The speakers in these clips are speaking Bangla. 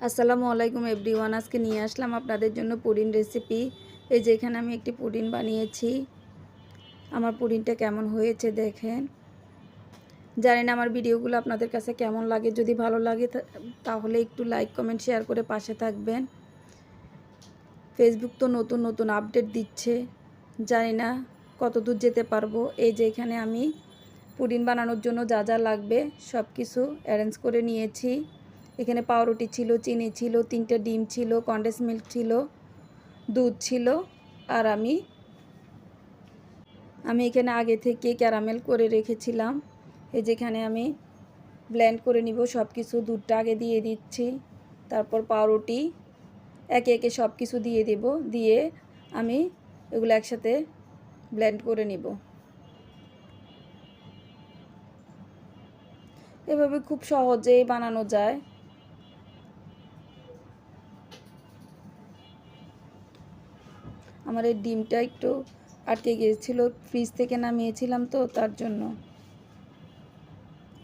আসসালামু আলাইকুম এভরিওয়ান। আজকে নিয়ে আসলাম আপনাদের জন্য পুডিং রেসিপি। এই যে এখানে আমি একটি পুডিং বানিয়েছি। আমার পুডিংটা কেমন হয়েছে দেখেন। জানি না আমার ভিডিওগুলো আপনাদের কাছে কেমন লাগে। যদি ভালো লাগে তাহলে একটু লাইক, কমেন্ট, শেয়ার করে পাশে থাকবেন। ফেসবুক তো নতুন নতুন আপডেট দিচ্ছে। জানি না কত দূর যেতে পারব। এই যে এখানে আমি পুডিং বানানোর জন্য যা যা লাগবে সব কিছু অ্যারেঞ্জ করে নিয়েছি। এখানে পাউরুটি ছিল, চিনি ছিল, তিনটে ডিম ছিল, কন্ডেন্স মিল্ক ছিল, দুধ ছিল আর আমি আমি এখানে আগে থেকে ক্যারামেল করে রেখেছিলাম। এই যেখানে আমি ব্ল্যান্ড করে নিব সব কিছু দুধটা আগে দিয়ে দিচ্ছি। তারপর পাউরুটি, একে একে সব কিছু দিয়ে দেব, দিয়ে আমি এগুলো একসাথে ব্ল্যান্ড করে নিব। এভাবে খুব সহজেই বানানো যায়। আমার এই ডিমটা একটু আটকে গিয়েছিল, ফ্রিজ থেকে নামিয়েছিলাম তো তার জন্য।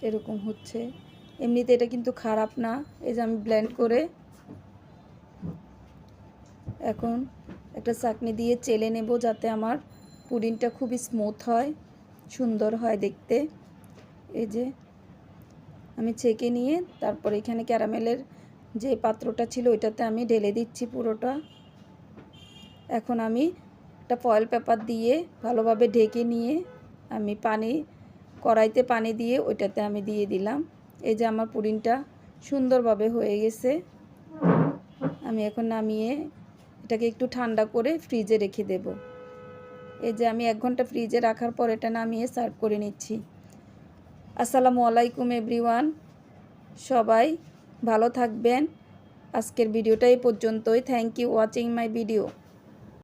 এরকম হচ্ছে। এমনিতে এটা কিন্তু খারাপ না, এই যে আমি ব্লেন্ড করে এখন একটা চাকনি দিয়ে চেলে নেব যাতে আমার পুডিংটা খুবই স্মুথ হয়, সুন্দর হয় দেখতে। এই যে আমি ছেঁকে নিয়ে তারপর এখানে ক্যারামেলের যে পাত্রটা ছিল ওইটাতে আমি ঢেলে দিচ্ছি পুরোটা। এখন আমি একটা ফয়েল পেপার দিয়ে ভালোভাবে ঢেকে নিয়ে আমি পানি, কড়াইতে পানি দিয়ে ওইটাতে আমি দিয়ে দিলাম। এই যে আমার পুডিংটা সুন্দরভাবে হয়ে গেছে। আমি এখন নামিয়ে এটাকে একটু ঠান্ডা করে ফ্রিজে রেখে দেব। এই যে আমি এক ঘণ্টা ফ্রিজে রাখার পর এটা নামিয়ে সার্ভ করে নিচ্ছি। আসসালামু আলাইকুম এভরিওয়ান। সবাই ভালো থাকবেন। আজকের ভিডিওটা এই পর্যন্তই। Thank you watching my video